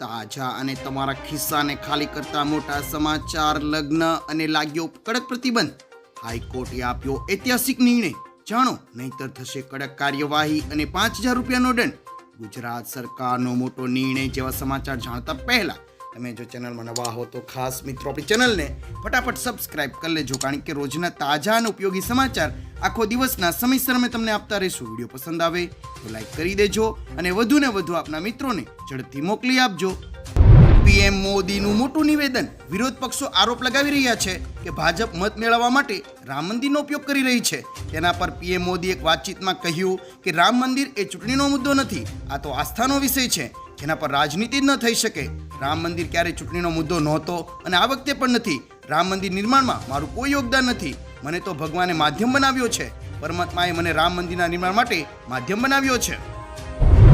તાજા અને તમારા ખિસ્સાને ખાલી કરતા મોટા સમાચાર, લગ્ન અને લાગ્યો કડક પ્રતિબંધ. હાઈકોર્ટે આપ્યો ઐતિહાસિક નિર્ણય. જાણો, નહીતર થશે કડક કાર્યવાહી અને પાંચ હજાર રૂપિયાનો દંડ. ગુજરાત સરકારનો મોટો નિર્ણય જેવા સમાચાર જાણતા પહેલા તમે જો ચેનલમાં નવા હો તો ખાસ મિત્રો આપણી ચેનલને ફટાફટ સબસ્ક્રાઇબ કરી લેજો, કારણ કે રોજના તાજા અને ઉપયોગી સમાચાર આખો દિવસના સમયસર અમે તમને આપતા રહીશું. વીડિયો પસંદ આવે તો લાઈક કરી દેજો અને વધુ ને વધુ આપના મિત્રોને ઝડપથી મોકલી આપજો. પીએમ મોદીનું મોટું નિવેદન, વિરોધ પક્ષો આરોપ લગાવી રહ્યા છે કે ભાજપ મત મેળવવા માટે રામ મંદિરનો ઉપયોગ કરી રહી છે. તેના પર પીએમ મોદી એક વાતચીતમાં કહ્યું કે રામ મંદિર એ ચૂંટણીનો મુદ્દો નથી, આ તો આસ્થાનો વિષય છે, જેના પર રાજનીતિ જ ન થઈ શકે. રામ મંદિર ક્યારેય ચૂંટણીનો મુદ્દો નહોતો અને આ વખતે પણ નથી. રામ મંદિર નિર્માણમાં મારું કોઈ યોગદાન નથી. મને તો ભગવાને માધ્યમ બનાવ્યો છે. પરમાત્માએ મને રામ મંદિરના નિર્માણ માટે માધ્યમ બનાવ્યો છે.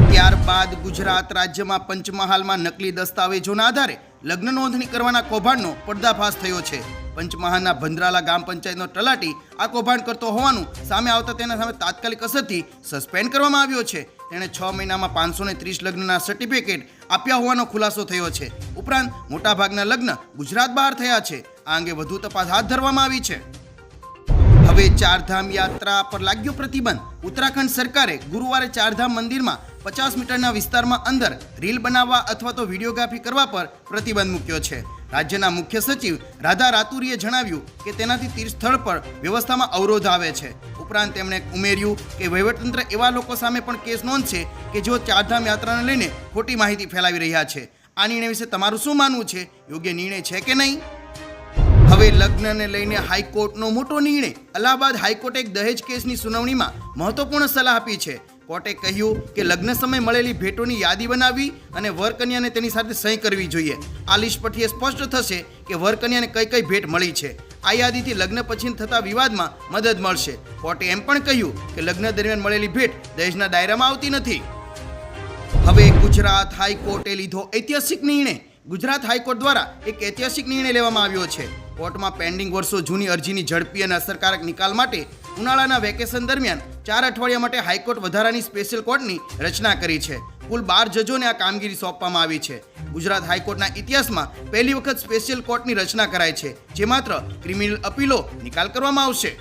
ત્યારબાદ ગુજરાત રાજ્યમાં પંચમહાલમાં નકલી દસ્તાવેજોના આધારે લગ્ન નોંધણી કરવાના કૌભાંડનો પર્દાફાશ થયો છે. પંચમહાલના ભંદ્રાલા ગામ પંચાયતનો તલાટી આ કૌભાંડ કરતો હોવાનું સામે આવતા તેના સામે તાત્કાલિક અસરથી સસ્પેન્ડ કરવામાં આવ્યો છે. તેણે છ મહિનામાં પાંચસો ને ત્રીસ લગ્નના સર્ટિફિકેટ આપ્યા હોવાનો ખુલાસો થયો છે. ઉપરાંત મોટાભાગના લગ્ન ગુજરાત બહાર થયા છે. આ અંગે વધુ તપાસ હાથ ધરવામાં આવી છે. હવે ચારધામ યાત્રા પર લાગ્યો પ્રતિબંધ. ઉત્તરાખંડ સરકારે ગુરુવારે ચારધામ મંદિરમાં પચાસ મીટરના વિસ્તારમાં અંદર રીલ બનાવવા અથવા તો વિડીયોગ્રાફી કરવા પર પ્રતિબંધ મૂક્યો છે. રાજ્યના મુખ્ય સચિવ રાધા રાતુરીએ જણાવ્યું કે તેનાથી તીર્થ સ્થળ પર વ્યવસ્થામાં અવરોધ આવે છે. ઉપરાંત તેમણે ઉમેર્યું કે વહીવટતંત્ર એવા લોકો સામે પણ કેસ નોંધશે કે જેઓ ચારધામ યાત્રાને લઈને ખોટી માહિતી ફેલાવી રહ્યા છે. આ નિર્ણય વિશે તમારું શું માનવું છે? યોગ્ય નિર્ણય છે કે નહીં? હવે લગ્નને લઈને હાઈકોર્ટનો મોટો નિર્ણય. અલ્હાબાદ હાઈકોર્ટે એક દહેજ કેસની સુનાવણીમાં મહત્વપૂર્ણ સલાહ આપી છે. કોર્ટે કહ્યું કે લગ્ન સમયે મળેલી ભેટોની યાદી બનાવવી અને વરકન્યાને તેની સાથે સહી કરવી જોઈએ. આ લિસ્ટ પરથી એ સ્પષ્ટ થશે કે વરકન્યાને કઈ કઈ ભેટ મળી છે. આ યાદીથી લગ્ન પછી થતા વિવાદમાં મદદ મળશે. કોર્ટે એમ પણ કહ્યું કે લગ્ન દરમિયાન મળેલી ભેટ દહેજના દાયરામાં આવતી નથી. હવે ગુજરાત હાઈકોર્ટે લીધો ઐતિહાસિક નિર્ણય. ગુજરાત હાઈકોર્ટ દ્વારા એક ઐતિહાસિક નિર્ણય લેવામાં આવ્યો છે. કોર્ટમાં પેન્ડિંગ વર્ષો જૂની અરજીની ઝડપી અને અસરકારક નિકાલ માટે ઉનાળાના વેકેશન દરમિયાન ચાર અઠવાડિયા માટે હાઈકોર્ટ વધારાની સ્પેશિયલ કોર્ટની રચના કરી છે. કુલ બાર જજોને આ કામગીરી સોંપવામાં આવી છે. ગુજરાત હાઈકોર્ટના ઇતિહાસમાં પહેલી વખત સ્પેશિયલ કોર્ટની રચના કરાય છે, જે માત્ર ક્રિમિનલ અપીલો નિકાલ કરવામાં આવશે.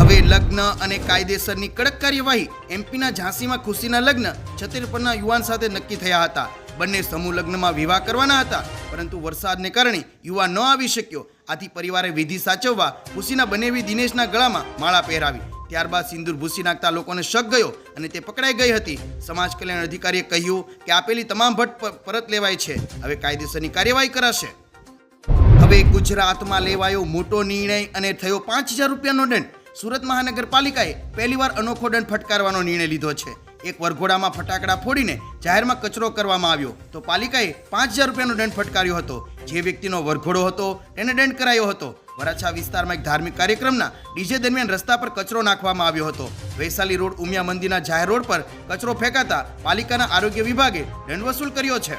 હવે લગ્ન અને કાયદેસરની કડક કાર્યવાહી એમપીના ઝાંસીમાં ખુશીના લગ્ન છત્રીપરના યુવાન સાથે નક્કી થયા હતા. બંને સમૂહ લગ્નમાં વિવાહ કરવાના હતા, પરંતુ વરસાદને કારણે યુવાન ન આવી શક્યો. આથી પરિવારે વિધિ સાચવવા ભૂસીના બનેવી દિનેશના ગળામાં માળા પહેરાવી. ત્યારબાદ સિંદૂર ભૂસી નાખતા લોકોને શક ગયો અને તે પકડાઈ ગઈ હતી. સમાજ કલ્યાણ અધિકારીએ કહ્યું કે આપેલી તમામ ભટ્ટ પરત લેવાય છે. હવે કાયદેસરની કાર્યવાહી કરાશે. હવે ગુજરાતમાં લેવાયો મોટો નિર્ણય અને થયો પાંચ હજાર રૂપિયાનો દંડ. સુરત મહાનગરપાલિકાએ પહેલીવાર અનોખો દંડ ફટકારવાનો નિર્ણય લીધો છે. એક વરઘોડામાં ફટાકડા ફોડીને જાહેરમાં કચરો કરવામાં આવ્યો. તો પાલિકાએ પાંચ હજાર રૂપિયાનો દંડ ફટકાર્યો હતો. જે વ્યક્તિનો વરઘોડો હતો, તેને દંડ કરાયો હતો. વરાછા વિસ્તારમાં એક ધાર્મિક કાર્યક્રમના ડીજે દરમિયાન રસ્તા પર કચરો નાખવામાં આવ્યો હતો. વૈશાલી રોડ ઉમિયા મંદિરના જાહેર રોડ પર કચરો ફેંકાતા પાલિકાના આરોગ્ય વિભાગે દંડ વસૂલ કર્યો છે.